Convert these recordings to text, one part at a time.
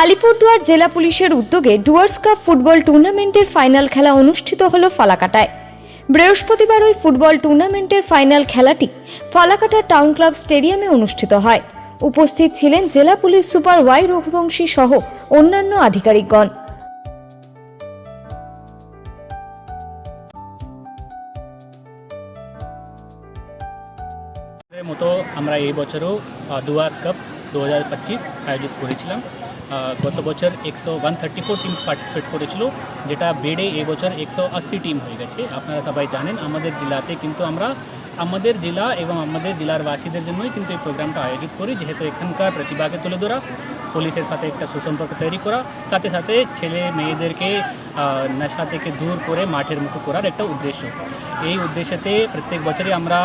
আলিপুরদুয়ার জেলা পুলিশের উদ্যোগে ডুয়ার্স কাপ ফুটবল টুর্নামেন্টের ফাইনাল খেলা অনুষ্ঠিত হল ফালাকাটায়। বৃহস্পতিবার ওই ফুটবল টুর্নামেন্টের ফাইনাল খেলাটি ফালাকাটা টাউন ক্লাব স্টেডিয়ামে অনুষ্ঠিত হয়। উপস্থিত ছিলেন জেলা পুলিশ সুপার ওয়াই রঘুবংশী সহ অন্যান্য আধিকারিকগণ। মতো আমরা এই বছরও ডুয়ার্স কাপ দু হাজার পঁচিশ আয়োজিত করেছিলাম। গত বছর একশো one thirty four teams participate করেছিল, যেটা বেড়ে এবছর একশো আশি টিম হয়ে গেছে। আপনারা সবাই জানেন, আমাদের জেলাতে কিন্তু আমরা, আমাদের জেলা এবং আমাদের জেলার বাসীদের জন্যই কিন্তু এই প্রোগ্রামটা আয়োজিত করি, যেহেতু এখানকার প্রতিভাকে তুলে ধরা, পুলিশের সাথে একটা সুসম্পর্ক তৈরি করা, সাথে সাথে ছেলে মেয়েদেরকে নেশা থেকে দূর করে মাঠের মুখে করার একটা উদ্দেশ্য। এই উদ্দেশ্যতে প্রত্যেক বছরই আমরা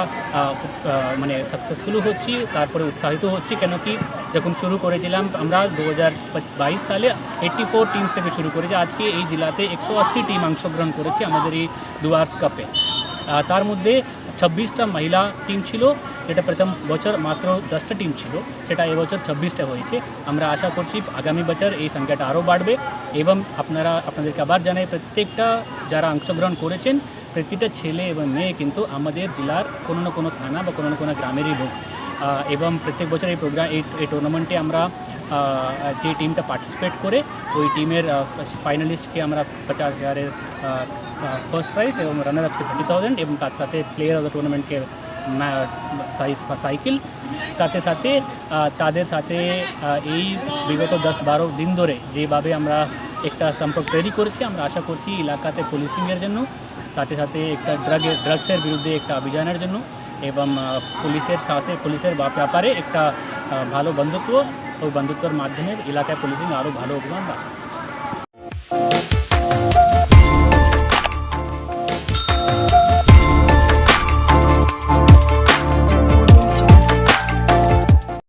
মানে সাকসেসফুলও হচ্ছি, তারপরে উৎসাহিত হচ্ছি কেন কি যখন শুরু করেছিলাম, আমরা দু হাজার বাইশ সালে এইট্টি ফোর টিমস থেকে শুরু করেছি, আজকে এই জেলাতে একশো আশি টিম অংশগ্রহণ করেছে আমাদের এই ডুয়ার্স কাপে তার মধ্যে ছাব্বিশটা মহিলা টিম ছিল যেটা প্রথম বছর মাত্র দশটা টিম ছিল, সেটা এবছর ছাব্বিশটা হয়েছে। আমরা আশা করছি আগামী বছর এই সংখ্যাটা আরও বাড়বে এবং আপনারা, আপনাদেরকে আবার জানাই, প্রত্যেকটা যারা অংশগ্রহণ করেছেন, প্রতিটা ছেলে এবং মেয়ে কিন্তু আমাদের জেলার কোনো না কোনো থানা বা কোনো না কোনো গ্রামেরই লোক। এবং প্রত্যেক বছর এই প্রোগ্রাম এই টুর্নামেন্টে আমরা যে টিমটা পার্টিসিপেট করে, ওই টিমের ফাইনালিস্টকে আমরা পচাশ হাজারের ফার্স্ট প্রাইজ এবং রানার আপকে থার্টি থাউজেন্ড এবং তার সাথে প্লেয়ার অফ দ্য টুর্নামেন্টকে সাইকেল। সাথে সাথে তাদের সাথে এই বিগত দশ বারো দিন ধরে যেভাবে আমরা একটা সম্পর্ক তৈরি করেছি, আমরা আশা করছি এলাকাতে পুলিশিংয়ের জন্য, সাথে সাথে একটা ড্রাগের ড্রাগসের বিরুদ্ধে একটা অভিযানের জন্য এবং পুলিশের সাথে, পুলিশের ব্যাপারে একটা ভালো বন্ধুত্ব ওই বন্ধুত্বর মাধ্যমে এলাকায় পুলিশিং আরও ভালো আমরা আশা করছি।